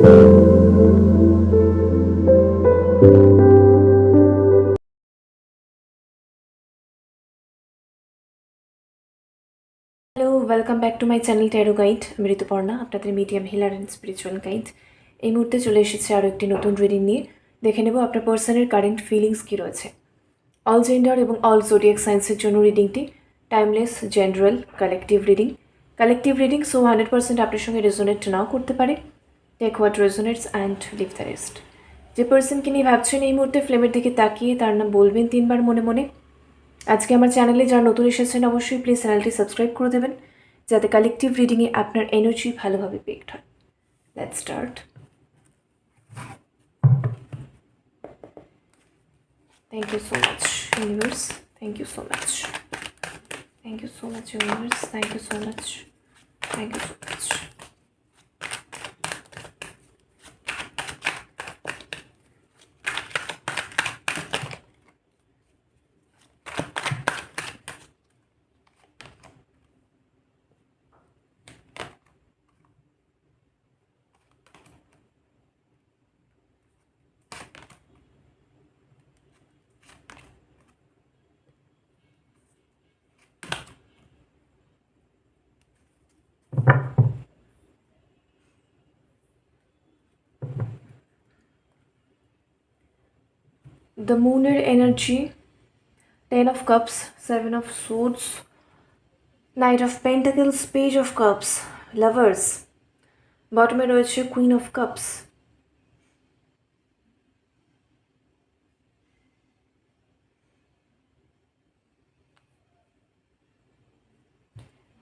Hello welcome back to my channel tarot guide আমি ঋতুপর্ণা আপনাদের medium healer and spiritual guide এই মুহূর্তে চলে এসেছে আরও একটি নতুন রিডিং নিয়ে। দেখে নেব আপনার পার্সনের কারেন্ট ফিলিংস কী রয়েছে। অল জেন্ডার এবং অল জোডিয়াক সায়েন্সের জন্য রিডিংটি timeless general collective reading collective reading so hundred percent আপনার সঙ্গে রেজোনেট নাও করতে পারে। Take what resonates and leave the rest যে পার্সনকে নিয়ে ভাবছেন এই মুহূর্তে ফ্লেমের দিকে তাকিয়ে, তার নাম বলবেন তিনবার মনে মনে। আজকে আমার চ্যানেলে যারা নতুন এসেছেন, অবশ্যই প্লিজ চ্যানেলটি সাবস্ক্রাইব করে দেবেন, যাতে কালেকটিভ রিডিংয়ে আপনার এনার্জি ভালোভাবে পেকড হয়। Let's start thank you so much universe thank you so much thank you so much universe thank you so much thank you so much the মুনের energy ten of cups seven of swords knight of pentacles page of cups lovers বটমে রয়েছে queen of cups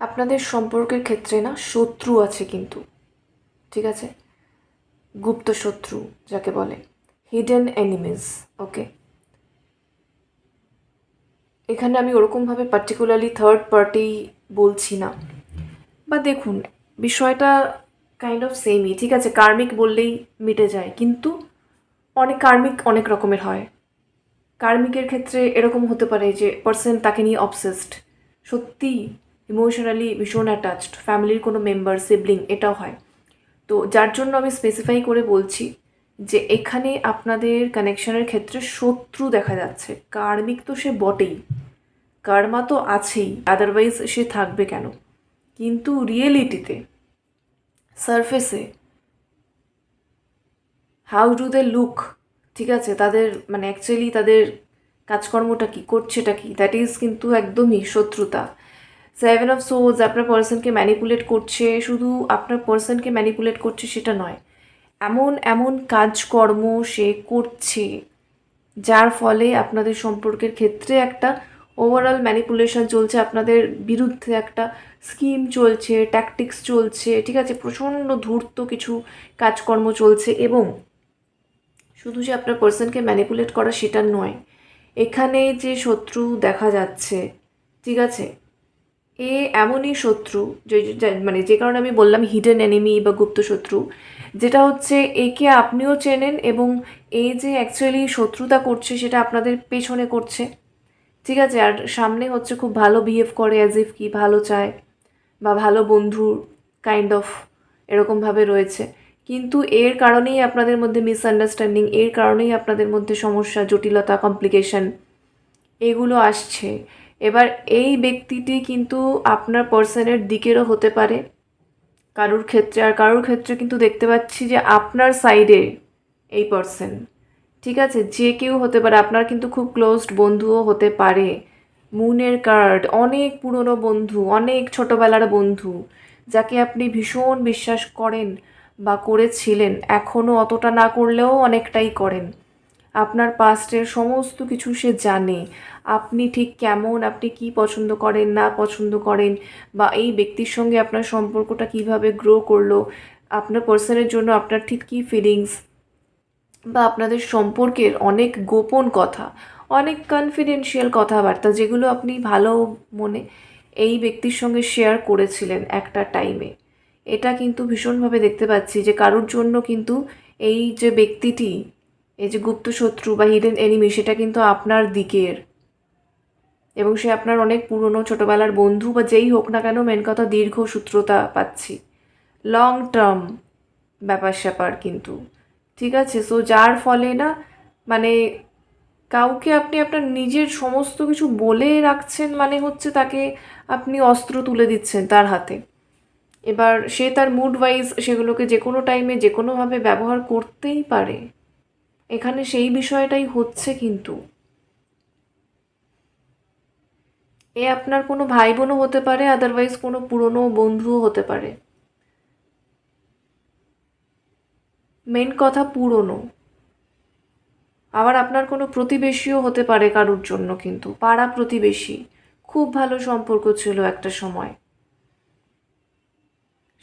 আপনাদের সম্পর্কের ক্ষেত্রে না শত্রু আছে কিন্তু, ঠিক আছে? গুপ্ত শত্রু যাকে বলে। হিডেন এনিমিজ ওকে এখানে আমি ওরকমভাবে পার্টিকুলারলি থার্ড পার্টি বলছি না। বা দেখুন, বিষয়টা কাইন্ড অফ সেমই ঠিক আছে? কার্মিক বললেই মিটে যায়, কিন্তু অনেক কার্মিক অনেক রকমের হয়। কার্মিকের ক্ষেত্রে এরকম হতে পারে যে পার্সন তাকে নিয়ে অবসেসড সত্যি ইমোশনালি ভীষণ অ্যাটাচড ফ্যামিলির কোনো মেম্বার সিবলিং এটাও হয়। তো যার জন্য আমি স্পেসিফাই করে বলছি যে এখানে আপনাদের কানেকশনের ক্ষেত্রে শত্রু দেখা যাচ্ছে। কার্মিক তো সে বটেই। কার্মা তো আছেই। আদারওয়াইজ সে থাকবে কেন? কিন্তু রিয়েলিটিতে সারফেসে হাউ ডু দে লুক ঠিক আছে, তাদের মানে অ্যাকচুয়ালি তাদের কাজকর্মটা কী, করছেটা কি? দ্যাট ইজ কিন্তু একদমই শত্রুতা। সেভেন অফ সোজ আপনার পার্সনকে ম্যানিপুলেট করছে। শুধু আপনার পার্সনকে ম্যানিপুলেট করছে সেটা নয়। এমন এমন কাজকর্ম সে করছে, যার ফলে আপনাদের সম্পর্কের ক্ষেত্রে একটা ওভারঅল ম্যানিপুলেশন চলছে, আপনাদের বিরুদ্ধে একটা স্কিম চলছে ট্যাকটিক্স চলছে, ঠিক আছে, প্রচণ্ড ধূর্ত কিছু কাজকর্ম চলছে এবং শুধু যে আপনার পার্সনকে ম্যানিপুলেট করা সেটা নয়, এখানে যে শত্রু দেখা যাচ্ছে, ঠিক আছে এ এমনই শত্রু, যে মানে যে কারণে আমি বললাম হিডেন এনিমি বা গুপ্ত শত্রু, যেটা হচ্ছে একে আপনিও চেনেন এবং এ যে অ্যাকচুয়ালি শত্রুতা করছে সেটা আপনাদের পেছনে করছে। ঠিক আছে, আর সামনে হচ্ছে খুব ভালো বিহেভ করে অ্যাজ ইফ কি ভালো চায় বা ভালো বন্ধু কাইন্ড অফ এরকমভাবে রয়েছে। কিন্তু এর কারণেই আপনাদের মধ্যে মিসআন্ডারস্ট্যান্ডিং এর কারণেই আপনাদের মধ্যে সমস্যা, জটিলতা কমপ্লিকেশন এগুলো আসছে। এবার এই ব্যক্তিটি কিন্তু আপনার পার্সনের দিকেরও হতে পারে। কারুর ক্ষেত্রে, আর কারুর ক্ষেত্রে কিন্তু দেখতে পাচ্ছি যে আপনার সাইডে এই পার্সন ঠিক আছে? যে কেউ হতে পারে, আপনার কিন্তু খুব ক্লোজড বন্ধুও হতে পারে। মুনের কার্ড অনেক পুরনো বন্ধু, অনেক ছোটোবেলার বন্ধু, যাকে আপনি ভীষণ বিশ্বাস করেন বা করেছিলেন এখনও অতটা না করলেও অনেকটাই করেন। আপনার পাস্টের সমস্ত কিছু সে জানে। আপনি ঠিক কেমন? আপনি কি পছন্দ করেন, না পছন্দ করেন? বা এই ব্যক্তির সঙ্গে আপনার সম্পর্কটা কীভাবে গ্রো করল? আপনার পার্সনের জন্য আপনার ঠিক কী ফিলিংস বা আপনাদের সম্পর্কের অনেক গোপন কথা, অনেক কনফিডেন্সিয়াল কথাবার্তা যেগুলো আপনি ভালো মনে এই ব্যক্তির সঙ্গে শেয়ার করেছিলেন একটা টাইমে এটা কিন্তু ভীষণভাবে দেখতে পাচ্ছি যে কারোর জন্য কিন্তু এই যে ব্যক্তিটি, এই যে গুপ্ত শত্রু বা হিডেন এনিমি সেটা কিন্তু আপনার দিকের। এবং সে আপনার অনেক পুরনো ছোটোবেলার বন্ধু বা যেই হোক না কেন মেন কথা দীর্ঘ সূত্রতা পাচ্ছি। লং টার্ম ব্যাপার স্যাপার কিন্তু। ঠিক আছে? সো যার ফলে না মানে কাউকে আপনি আপনার নিজের সমস্ত কিছু বলে রাখছেন মানে হচ্ছে তাকে আপনি অস্ত্র তুলে দিচ্ছেন তার হাতে। এবার সে তার মুড ওয়াইজ সেগুলোকে যে কোনো টাইমে যে কোনোভাবে ব্যবহার করতেই পারে। এখানে সেই বিষয়টাই হচ্ছে কিন্তু। এ আপনার কোনো ভাই বোনও হতে পারে আদারওয়াইজ কোনো পুরনো বন্ধুও হতে পারে। মেন কথা পুরনো। আবার আপনার কোনো প্রতিবেশীও হতে পারে কারুর জন্য কিন্তু, পাড়া প্রতিবেশী। খুব ভালো সম্পর্ক ছিল একটা সময়।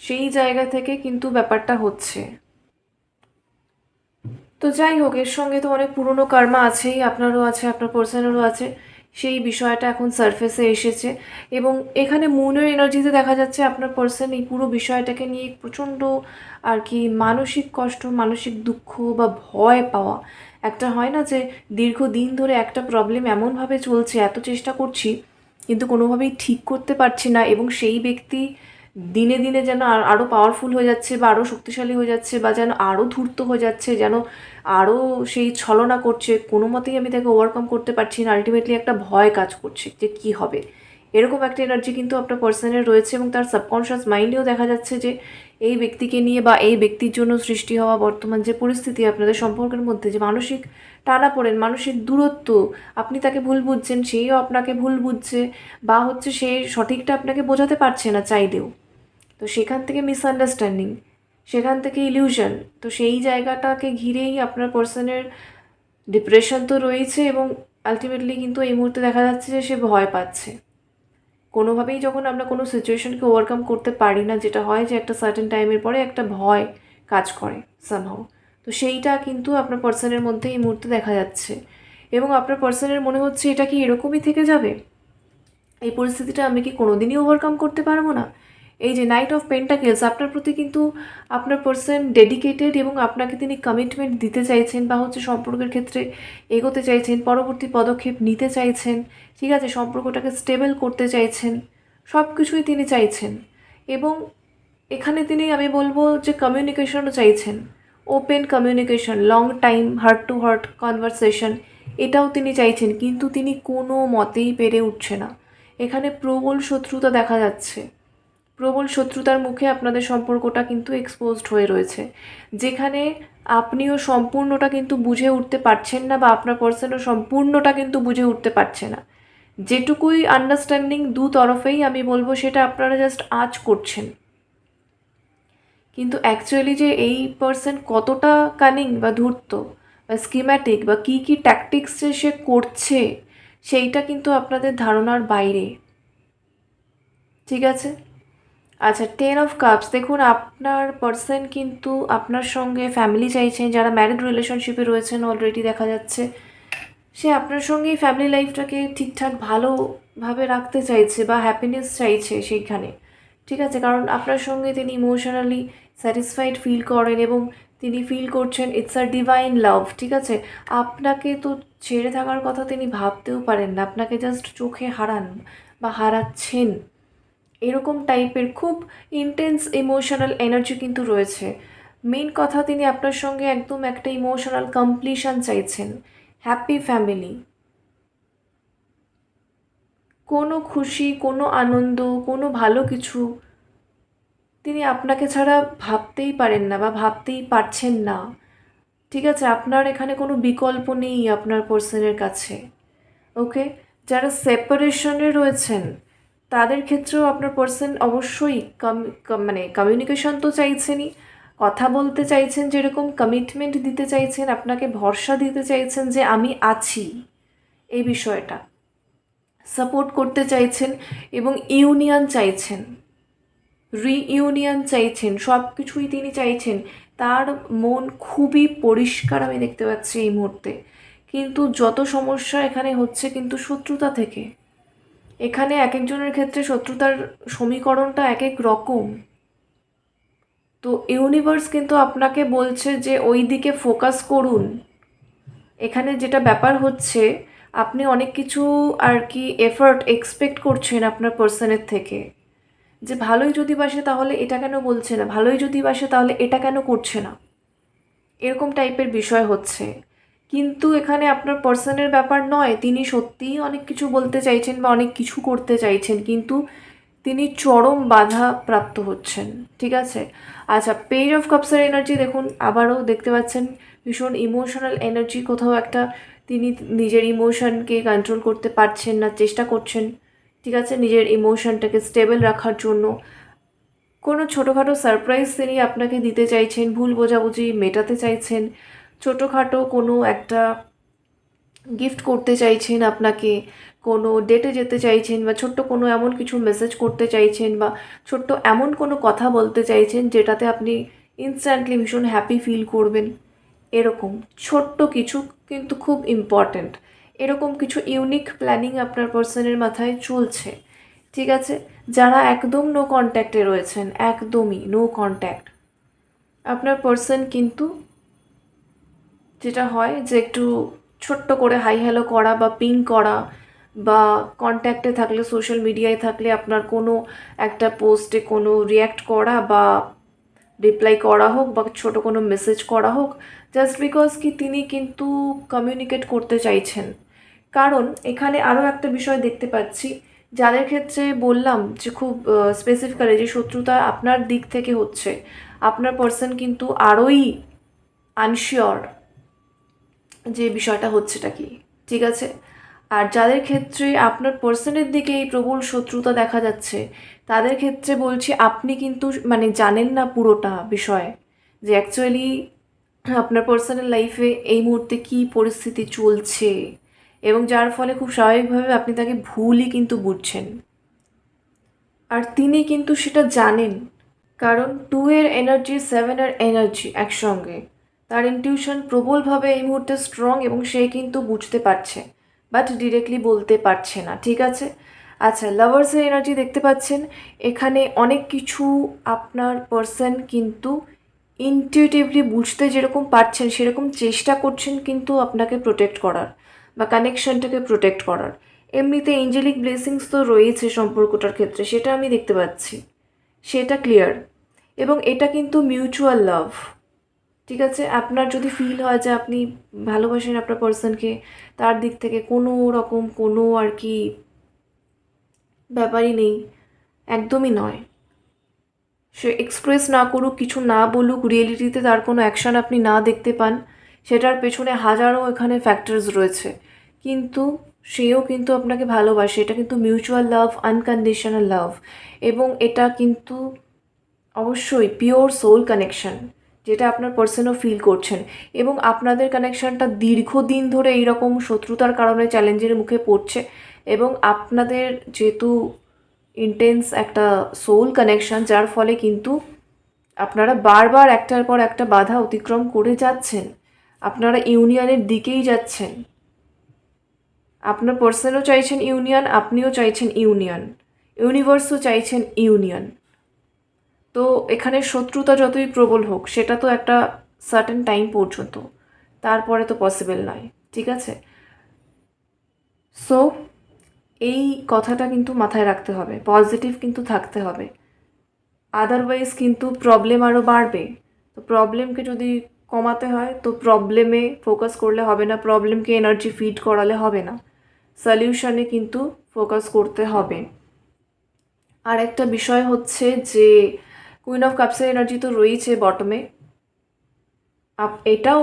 সেই জায়গা থেকে কিন্তু ব্যাপারটা হচ্ছে। তো যাই হোক, এর সঙ্গে তো অনেক পুরনো কর্মা আছেই, আপনারও আছে, আপনার পার্সনেরও আছে। সেই বিষয়টা এখন সারফেসে এসেছে এবং এখানে মুনের এনার্জিতে দেখা যাচ্ছে আপনার পার্সন এই পুরো বিষয়টাকে নিয়ে প্রচণ্ড আর কি মানসিক কষ্ট, মানসিক দুঃখ বা ভয় পাওয়া। একটা হয় না যে দীর্ঘদিন ধরে একটা প্রবলেম এমনভাবে চলছে, এত চেষ্টা করছি, কিন্তু কোনোভাবেই ঠিক করতে পারছি না এবং সেই ব্যক্তি দিনে দিনে যেন আর- আরও পাওয়ারফুল হয়ে যাচ্ছে বা আরও শক্তিশালী হয়ে যাচ্ছে বা যেন আরও ধূর্ত হয়ে যাচ্ছে, যেন আরও সেই ছলনা করছে, কোনো মতেই আমি তাকে ওভারকাম করতে পারছি না আলটিমেটলি একটা ভয় কাজ করছে যে কী হবে। এরকম একটা এনার্জি কিন্তু আপনার পার্সনের রয়েছে এবং তার সাবকনশিয়াস মাইন্ডেও দেখা যাচ্ছে যে এই ব্যক্তিকে নিয়ে বা এই ব্যক্তির জন্য সৃষ্টি হওয়া বর্তমান যে পরিস্থিতি আপনাদের সম্পর্কের মধ্যে যে মানসিক টানা পড়েন, মানসিক দূরত্ব, আপনি তাকে ভুল বুঝছেন, সেও আপনাকে ভুল বুঝছে বা হচ্ছে সে সঠিকটা আপনাকে বোঝাতে পারছে না চাইলেও। তো সেখান থেকে মিসআন্ডারস্ট্যান্ডিং সেখান থেকে ইলিউশন তো সেই জায়গাটাকে ঘিরেই আপনার পার্সনের ডিপ্রেশন তো রয়েছে এবং আলটিমেটলি কিন্তু এই মুহূর্তে দেখা যাচ্ছে যে সে ভয় পাচ্ছে। কোনোভাবেই যখন আমরা কোনো সিচুয়েশনকে ওভারকাম করতে পারি না, যেটা হয় যে একটা সার্টেন টাইমের পরে একটা ভয় কাজ করে সামহাও তো সেইটা কিন্তু আপনার পার্সনের মধ্যে এই মুহূর্তে দেখা যাচ্ছে। এবং আপনার পার্সনের মনে হচ্ছে এটা কি এরকমই থেকে যাবে? এই পরিস্থিতিটা আমি কি কোনোদিনই ওভারকাম করতে পারব না? এই যে নাইট অফ পেন্টাকেলস আপনার প্রতি কিন্তু আপনার পার্সন ডেডিকেটেড এবং আপনাকে তিনি কমিটমেন্ট দিতে চাইছেন বা হচ্ছে সম্পর্কের ক্ষেত্রে এগোতে চাইছেন, পরবর্তী পদক্ষেপ নিতে চাইছেন, ঠিক আছে, সম্পর্কটাকে স্টেবল করতে চাইছেন সব কিছুই তিনি চাইছেন। এবং এখানে তিনি, আমি বলব যে কমিউনিকেশনও চাইছেন। Open communication long time heart to heart conversation এটাও তিনি চাইছেন। কিন্তু তিনি কোনো মতেই পেরে উঠছে না। এখানে প্রবল শত্রুতা দেখা যাচ্ছে। প্রবল শত্রুতার মুখে আপনাদের সম্পর্কটা কিন্তু এক্সপোজড হয়ে রয়েছে। যেখানে আপনিও সম্পূর্ণটা কিন্তু বুঝে উঠতে পারছেন না বা আপনার পার্সনও সম্পূর্ণটা কিন্তু বুঝে উঠতে পারছে না। যেটুকুই আন্ডারস্ট্যান্ডিং দু তরফেই আমি বলব সেটা আপনারা জাস্ট আজ করছেন। কিন্তু অ্যাকচুয়ালি যে এই পার্সন কতটা কানিং বা ধূর্ত বা স্কিম্যাটিক বা কী কী ট্যাকটিক্স সে করছে, সেইটা কিন্তু আপনাদের ধারণার বাইরে। ঠিক আছে? আচ্ছা টেন অফ কাপস দেখুন, আপনার পার্সন কিন্তু আপনার সঙ্গে ফ্যামিলি চাইছেন যারা ম্যারিড রিলেশনশিপে রয়েছেন অলরেডি দেখা যাচ্ছে, সে আপনার সঙ্গেই ফ্যামিলি লাইফটাকে ঠিকঠাক ভালোভাবে রাখতে চাইছে বা হ্যাপিনেস চাইছে সেইখানে, ঠিক আছে? কারণ আপনার সঙ্গে তিনি ইমোশনালি স্যাটিসফাইড ফিল করেন এবং তিনি ফিল করছেন ইটস আ ডিভাইন লাভ ঠিক আছে? আপনাকে তো ছেড়ে থাকার কথা তিনি ভাবতেও পারেন না, আপনাকে জাস্ট চোখে হারান বা হারাচ্ছেন। এরকম টাইপের খুব ইন্টেন্স ইমোশনাল এনার্জি কিন্তু রয়েছে। মেন কথা, তিনি আপনার সঙ্গে একদম একটা ইমোশনাল কমপ্লিশন চাইছেন। হ্যাপি ফ্যামিলি কোনো খুশি, কোনো আনন্দ, কোনো ভালো কিছু তিনি আপনাকে ছাড়া ভাবতেই পারেন না বা ভাবতেই পারছেন না। ঠিক আছে, আপনার এখানে কোনো বিকল্প নেই আপনার পার্সনের কাছে। ওকে যারা সেপারেশনে রয়েছেন তাদের ক্ষেত্রেও আপনার পার্সন অবশ্যই মানে কমিউনিকেশন তো চাইছেনই। কথা বলতে চাইছেন, যেরকম কমিটমেন্ট দিতে চাইছেন, আপনাকে ভরসা দিতে চাইছেন যে আমি আছি এই বিষয়টা। সাপোর্ট করতে চাইছেন এবং ইউনিয়ন চাইছেন। রিইউনিয়ন চাইছেন সব কিছুই তিনি চাইছেন। তার মন খুবই পরিষ্কার আমি দেখতে পাচ্ছি এই মুহূর্তে। কিন্তু যত সমস্যা এখানে হচ্ছে কিন্তু শত্রুতা থেকে। এখানে এক একজনের ক্ষেত্রে শত্রুতার সমীকরণটা এক এক রকম। তো ইউনিভার্স কিন্তু আপনাকে বলছে যে ওই দিকে ফোকাস করুন। এখানে যেটা ব্যাপার হচ্ছে, আপনি অনেক কিছু আর কি এফার্ট এক্সপেক্ট করছেন আপনার পার্সনের থেকে। যে ভালোই যদি বাসে তাহলে এটা কেন বলছে না? ভালোই যদি বাসে তাহলে এটা কেন করছে না? এরকম টাইপের বিষয় হচ্ছে। কিন্তু এখানে আপনার পার্সনের ব্যাপার নয়। তিনি সত্যিই অনেক কিছু বলতে চাইছেন বা অনেক কিছু করতে চাইছেন, কিন্তু তিনি চরম বাধা প্রাপ্ত হচ্ছেন। ঠিক আছে? আচ্ছা পেজ অফ কাপসের এনার্জি দেখুন, আবারও দেখতে পাচ্ছেন ভীষণ ইমোশনাল এনার্জি কোথাও একটা তিনি নিজের ইমোশনকে কন্ট্রোল করতে পারছেন না, চেষ্টা করছেন, ঠিক আছে? নিজের ইমোশনটাকে স্টেবল রাখার জন্য। কোনো ছোটোখাটো সারপ্রাইজ তিনি আপনাকে দিতে চাইছেন, ভুল বোঝাবুঝি মেটাতে চাইছেন ছোটোখাটো কোনো একটা গিফট করতে চাইছেন, আপনাকে কোনো ডেটে যেতে চাইছেন বা ছোট্ট কোনো এমন কিছু মেসেজ করতে চাইছেন বা ছোট্ট এমন কোনো কথা বলতে চাইছেন যেটাতে আপনি ইনস্ট্যান্টলি ভীষণ হ্যাপি ফিল করবেন। এরকম ছোট্ট কিছু কিন্তু খুব ইম্পর্ট্যান্ট এরকম কিছু ইউনিক প্ল্যানিং আপনার পার্সনের মাথায় চলছে। ঠিক আছে? যারা একদম নো কন্ট্যাক্টে রয়েছেন, একদমই নো কন্ট্যাক্ট আপনার পার্সন কিন্তু যেটা হয় যে একটু ছোট্ট করে হাই হ্যালো করা বা পিং করা বা কন্ট্যাক্টে থাকলে সোশ্যাল মিডিয়ায় থাকলে আপনার কোনো একটা পোস্টে কোনো রিয়্যাক্ট করা বা রিপ্লাই করা হোক বা ছোট কোনো মেসেজ করা হোক জাস্ট বিকজ কি তিনি কিন্তু কমিউনিকেট করতে চাইছেন। কারণ এখানে আরও একটা বিষয় দেখতে পাচ্ছি, যাদের ক্ষেত্রে বললাম যে খুব স্পেসিফিক্যালি যে শত্রুতা আপনার দিক থেকে হচ্ছে, আপনার পার্সন কিন্তু আরোই আনশিওর যে বিষয়টা হচ্ছেটা কি? ঠিক আছে? আর যাদের ক্ষেত্রে আপনার পার্সনের দিকে এই প্রবল শত্রুতা দেখা যাচ্ছে, তাদের ক্ষেত্রে বলছি আপনি কিন্তু মানে জানেন না পুরোটা বিষয় যে অ্যাকচুয়ালি আপনার পার্সোনাল লাইফে এই মুহূর্তে কী পরিস্থিতি চলছে এবং যার ফলে খুব স্বাভাবিকভাবে আপনি তাকে ভুলই কিন্তু বুঝছেন। আর তিনি কিন্তু সেটা জানেন, কারণ টু এর এনার্জি সেভেনের এনার্জি একসঙ্গে। তার ইনটিউশন প্রবলভাবে এই মুহূর্তে স্ট্রং এবং সে কিন্তু বুঝতে পারছে বাট ডিরেক্টলি বলতে পারছে না, ঠিক আছে? আচ্ছা লাভার্সের এনার্জি দেখতে পাচ্ছেন, এখানে অনেক কিছু আপনার পার্সন কিন্তু ইনটিউটিভলি বুঝতে যেরকম পারছেন, সেরকম চেষ্টা করছেন কিন্তু আপনাকে প্রোটেক্ট করার বা কানেকশনটাকে প্রোটেক্ট করার। এমনিতে এঞ্জেলিক ব্লেসিংস তো রয়েছে সম্পর্কটার ক্ষেত্রে, সেটা আমি দেখতে পাচ্ছি। সেটা ক্লিয়ার এবং এটা কিন্তু মিউচুয়াল লাভ ঠিক আছে? আপনার যদি ফিল হয় যে আপনি ভালোবাসেন আপনার পার্সনকে তার দিক থেকে কোনো রকম কোনো আর কি ব্যাপারই নেই। একদমই নয়। সে এক্সপ্রেস না করুক, কিছু না বলুক রিয়েলিটিতে তার কোনো অ্যাকশন আপনি না দেখতে পান, সেটার পেছনে হাজারো এখানে ফ্যাক্টরস রয়েছে। কিন্তু সেও কিন্তু আপনাকে ভালোবাসে। এটা কিন্তু মিউচুয়াল লাভ আনকন্ডিশনাল লাভ এবং এটা কিন্তু অবশ্যই পিওর সোল কানেকশন যেটা আপনার পার্সনও ফিল করছেন এবং আপনাদের কানেকশনটা দীর্ঘদিন ধরে এইরকম শত্রুতার কারণে চ্যালেঞ্জের মুখে পড়ছে এবং আপনাদের যেহেতু ইন্টেন্স একটা সোল কানেকশন যার ফলে কিন্তু আপনারা বারবার একটার পর একটা বাধা অতিক্রম করে যাচ্ছেন। আপনারা ইউনিয়নের দিকেই যাচ্ছেন। আপনার পার্সনও চাইছেন ইউনিয়ন, আপনিও চাইছেন ইউনিয়ন। ইউনিভার্সও চাইছেন ইউনিয়ন। তো এখানে শত্রুতা যতই প্রবল হোক, সেটা তো একটা সার্টেন টাইম পর্যন্ত। তারপরে তো পসিবল নয়, ঠিক আছে? সো এই কথাটা কিন্তু মাথায় রাখতে হবে পজিটিভ কিন্তু থাকতে হবে। আদারওয়াইজ কিন্তু প্রবলেম আরও বাড়বে। তো প্রবলেমকে যদি কমাতে হয়, তো প্রবলেমে ফোকাস করলে হবে না প্রবলেমকে এনার্জি ফিড করালে হবে না। সলিউশনে কিন্তু ফোকাস করতে হবে। আর একটা বিষয় হচ্ছে যে কুইন অফ কাপসের এনার্জি তো রয়েছে বটমে আপ, এটাও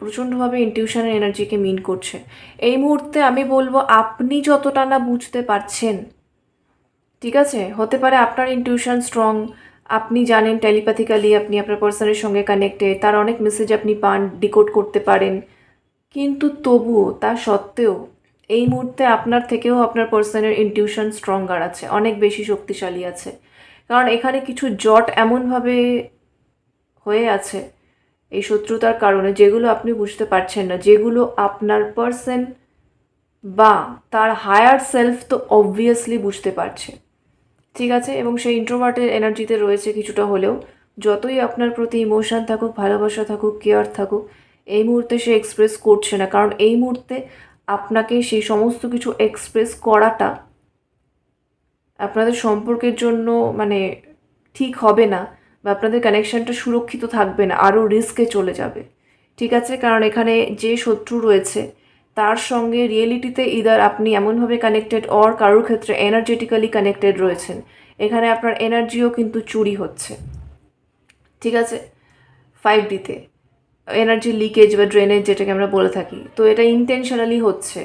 প্রচণ্ডভাবে ইনটিউশনের এনার্জিকে মিন করছে। এই মুহূর্তে আমি বলব, আপনি যতটা না বুঝতে পারছেন, ঠিক আছে? হতে পারে আপনার ইনটিউশন স্ট্রং আপনি জানেন টেলিপ্যাথিক্যালি আপনি আপনার পার্সনের সঙ্গে কানেক্টেড তার অনেক মেসেজ আপনি পান ডিকোড করতে পারেন। কিন্তু তবুও, তা সত্ত্বেও, এই মুহূর্তে আপনার থেকেও আপনার পার্সনের ইনটিউশন স্ট্রঙ্গার আছে, অনেক বেশি শক্তিশালী আছে। কারণ এখানে কিছু জট এমনভাবে হয়ে আছে এই শত্রুতার কারণে যেগুলো আপনি বুঝতে পারছেন না। যেগুলো আপনার পার্সন বা তার হায়ার সেলফ তো অবভিয়াসলি বুঝতে পারছে। ঠিক আছে? এবং সেই ইন্ট্রোভার্টের এনার্জিতে রয়েছে কিছুটা হলেও। যতই আপনার প্রতি ইমোশান থাকুক, ভালোবাসা থাকুক কেয়ার থাকুক, এই মুহূর্তে সে এক্সপ্রেস করছে না। কারণ এই মুহূর্তে আপনাকে সেই সমস্ত কিছু এক্সপ্রেস করাটা আপনাদের সম্পর্কের জন্য মানে ঠিক হবে না বা আপনাদের কানেকশানটা সুরক্ষিত থাকবে না, আরও রিস্কে চলে যাবে। ঠিক আছে? কারণ এখানে যে শত্রু রয়েছে, তার সঙ্গে রিয়েলিটিতে ইদার আপনি এমনভাবে কানেক্টেড অর কারোর ক্ষেত্রে এনার্জেটিক্যালি কানেক্টেড রয়েছেন। এখানে আপনার এনার্জিও কিন্তু চুরি হচ্ছে। ঠিক আছে? ফাইভ ডিতে এনার্জি লিকেজ বা ড্রেনেজ যেটাকে আমরা বলে থাকি। তো এটা ইন্টেনশনালি হচ্ছে।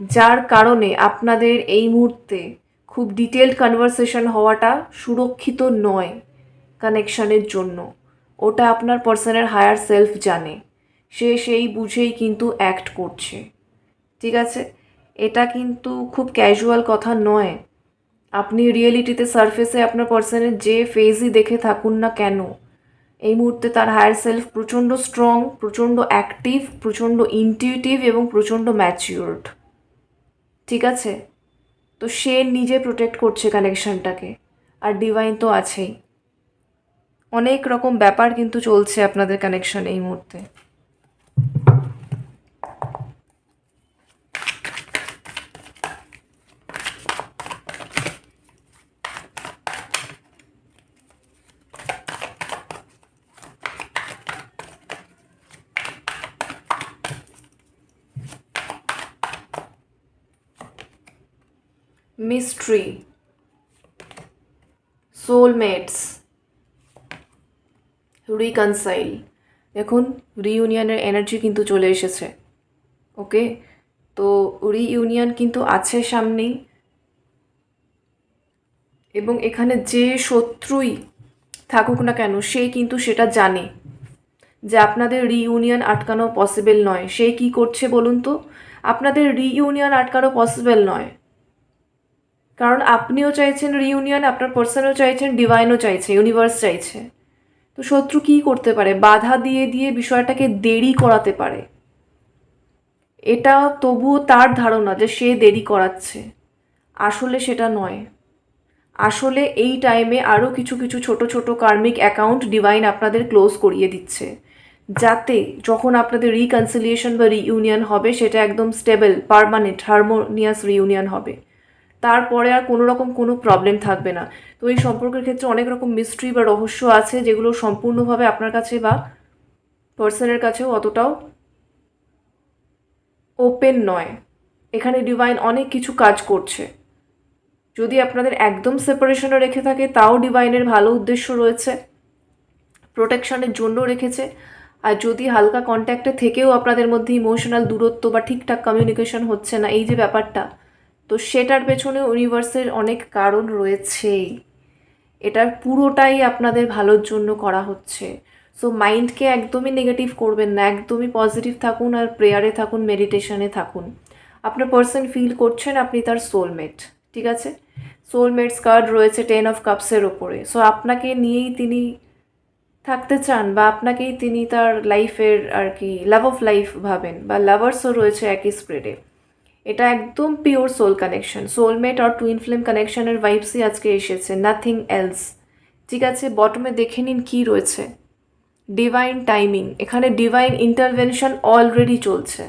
যার কারণে আপনাদের এই মুহূর্তে খুব ডিটেলড কনভারসেশন হওয়াটা সুরক্ষিত নয় কানেকশানের জন্য। ওটা আপনার পার্সনের হায়ার সেলফ জানে। সে সেই বুঝেই কিন্তু অ্যাক্ট করছে। ঠিক আছে? এটা কিন্তু খুব ক্যাজুয়াল কথা নয়। আপনি রিয়েলিটিতে সারফেসে আপনার পার্সনের যে ফেজই দেখে থাকুন না কেন, এই মুহূর্তে তার হায়ার সেলফ প্রচণ্ড স্ট্রং প্রচণ্ড অ্যাক্টিভ প্রচণ্ড ইনটিউটিভ এবং প্রচণ্ড ম্যাচিওর্ড ঠিক আছে? তো সে নিজে প্রোটেক্ট করছে কানেকশনটাকে আর ডিভাইন তো আছেই। অনেক রকম ব্যাপার কিন্তু চলছে আপনাদের কানেকশন এই মুহূর্তে। মিস্ট্রি সোলমেটস রিকনসাইল দেখুন রিইউনিয়নের এনার্জি কিন্তু চলে এসেছে ওকে তো রিইউনিয়ন কিন্তু আছে সামনেই। এবং এখানে যে শত্রুই থাকুক না কেন, সে কিন্তু সেটা জানে যে আপনাদের রিইউনিয়ন আটকানো পসিবল নয়। সে কি করছে বলুন তো? আপনাদের রিইউনিয়ন আটকানো পসিবল নয়। কারণ আপনিও চাইছেন রিউনিয়ন আপনার পার্সনও চাইছেন ডিভাইনও চাইছে ইউনিভার্স চাইছে। তো শত্রু কী করতে পারে? বাধা দিয়ে দিয়ে বিষয়টাকে দেরি করাতে পারে। এটা তবুও তার ধারণা যে সে দেরি করাচ্ছে। আসলে সেটা নয়। আসলে এই টাইমে আরও কিছু কিছু ছোট ছোট কার্মিক অ্যাকাউন্ট ডিভাইন আপনাদের ক্লোজ করিয়ে দিচ্ছে। যাতে যখন আপনাদের রিকনসিলিয়েশন বা রিইউনিয়ন হবে, সেটা একদম স্টেবল পারমানেন্ট হারমোনিয়াস রিইউনিয়ন হবে। তারপরে আর কোনো রকম কোনো প্রবলেম থাকবে না। তো এই সম্পর্কের ক্ষেত্রে অনেক রকম মিস্ট্রি বা রহস্য আছে, যেগুলো সম্পূর্ণভাবে আপনার কাছে বা পার্সনের কাছেও অতটাও ওপেন নয়। এখানে ডিভাইন অনেক কিছু কাজ করছে। যদি আপনাদের একদম সেপারেশনে রেখে থাকে, তাও ডিভাইনের ভালো উদ্দেশ্য রয়েছে প্রোটেকশনের জন্য রেখেছে। আর যদি হালকা কন্ট্যাক্টে থেকেও আপনাদের মধ্যে ইমোশনাল দূরত্ব বা ঠিকঠাক কমিউনিকেশন হচ্ছে না, এই যে ব্যাপারটা তো সেটার পেছনে ইউনিভার্সের অনেক কারণ রয়েছেই। এটার পুরোটাই আপনাদের ভালোর জন্য করা হচ্ছে। সো মাইন্ডকে একদমই নেগেটিভ করবেন না, একদমই পজিটিভ থাকুন আর প্রেয়ারে থাকুন মেডিটেশনে থাকুন। আপনার পার্সন ফিল করছেন, আপনি তার সোলমেট ঠিক আছে? সোলমেটস কার্ড রয়েছে টেন অফ কাপসের ওপরে সো আপনাকে নিয়েই তিনি থাকতে চান বা আপনাকেই তিনি তার লাইফের আর কি লাভ অফ লাইফ ভাবেন বা লাভার্সও রয়েছে একই স্প্রেডে এটা একদম পিওর সোল কানেকশন সোলমেট আর টুইন ফ্লেম কানেকশনের ভাইবসই আজকে এসেছে নাথিং এলস ঠিক আছে বটমে দেখে নিন কী রয়েছে। ডিভাইন টাইমিং এখানে ডিভাইন ইন্টারভেনশন অলরেডি চলছে।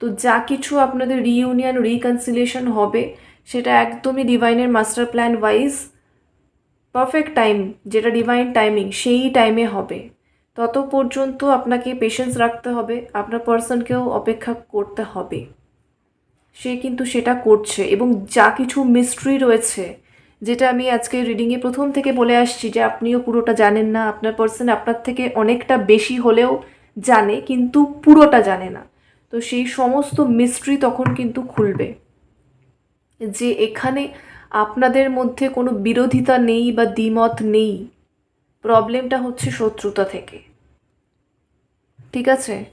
তো যা কিছু আপনাদের রিইউনিয়ন রিকনসিলিয়েশন হবে, সেটা একদমই ডিভাইনের master plan wise perfect time যেটা ডিভাইন টাইমিং সেই টাইমে হবে। তত পর্যন্ত আপনাকে পেশেন্স রাখতে হবে, আপনার পার্সনকেও অপেক্ষা করতে হবে। সে কিন্তু সেটা করছে এবং যা কিছু মিস্ট্রি রয়েছে, যেটা আমি আজকে রিডিংয়ে প্রথম থেকে বলে আসছি যে আপনিও পুরোটা জানেন না, আপনার পার্সন আপনার থেকে অনেকটা বেশি হলেও জানে কিন্তু পুরোটা জানে না। তো সেই সমস্ত মিস্ট্রি তখন কিন্তু খুলবে। যে এখানে আপনাদের মধ্যে কোনো বিরোধিতা নেই বা দ্বিমত নেই প্রবলেমটা হচ্ছে শত্রুতা থেকে। ঠিক আছে?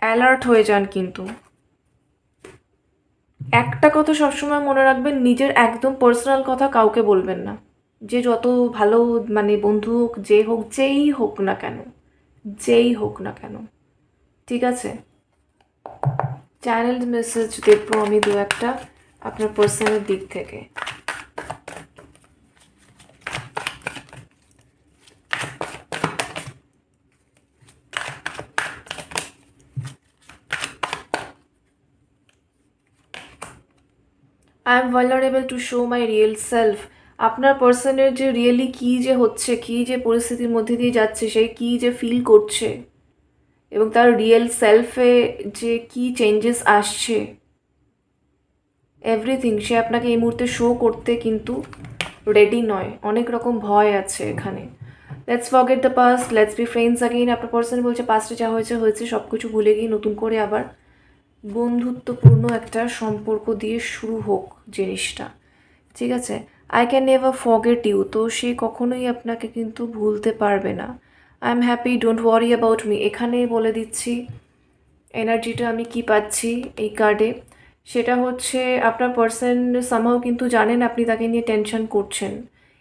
অ্যালার্ট হয়ে যান কিন্তু। একটা কথা সবসময় মনে রাখবেন, নিজের একদম পার্সোনাল কথা কাউকে বলবেন না। যে যত ভালো মানে বন্ধু হোক, যে হোক, যেই হোক না কেন, যেই হোক না কেন। ঠিক আছে? চ্যানেল মেসেজ দেখব আমি দু একটা আপনার পার্সোনাল দিক থেকে। I am vulnerable to show my real self আপনার পার্সনের যে রিয়েলি কী যে হচ্ছে, কী যে পরিস্থিতির মধ্যে দিয়ে যাচ্ছে, সে কী যে ফিল করছে এবং তার রিয়েল সেলফে যে কী চেঞ্জেস আসছে এভরিথিং সে আপনাকে এই মুহূর্তে শো করতে কিন্তু রেডি নয়। অনেক রকম ভয় আছে এখানে। Let's forget the past let's be friends again আপনার পার্সন বলছে পাস্টে যা হয়েছে হয়েছে সব কিছু ভুলে গিয়ে নতুন করে আবার বন্ধুত্বপূর্ণ একটা সম্পর্ক দিয়ে শুরু হোক জিনিসটা। ঠিক আছে? I can never forget you তো সে কখনোই আপনাকে কিন্তু ভুলতে পারবে না। I am happy don't worry about me এখানে বলে দিচ্ছি, এনার্জিটা আমি কি পাচ্ছি এই কার্ডে? সেটা হচ্ছে, আপনার পার্সন সামহাও কিন্তু জানেন আপনি তাকে নিয়ে টেনশন করছেন।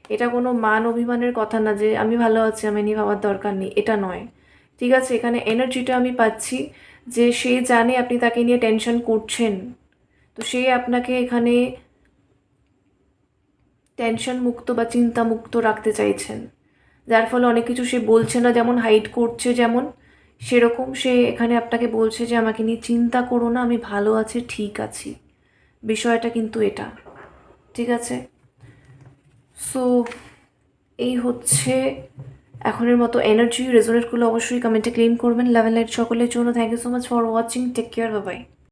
এটা কোনো মান অভিমানের কথা না যে, আমি ভালো আছি, আমি নিয়ে ভাবার দরকার নেই। এটা নয়। ঠিক আছে? এখানে এনার্জিটা আমি পাচ্ছি। যে সে জানে আপনি তাকে নিয়ে টেনশন করছেন, তো সে আপনাকে এখানে টেনশন মুক্ত বা চিন্তা মুক্ত রাখতে চাইছেন। যার ফলে অনেক কিছু সে বলছে না, যেমন হাইড করছে, যেমন সেরকম সে এখানে আপনাকে বলছে যে, আমাকে নিয়ে চিন্তা করো না, আমি ভালো আছি, ঠিক আছি। বিষয়টা কিন্তু এটা, ঠিক আছে? সো এই হচ্ছে এখনের মতো এনার্জি রেজোনেটগুলো অবশ্যই কমেন্টে ক্লেম করবেন। লাভ লাইট সকলের জন্য thank you so much for watching take care bye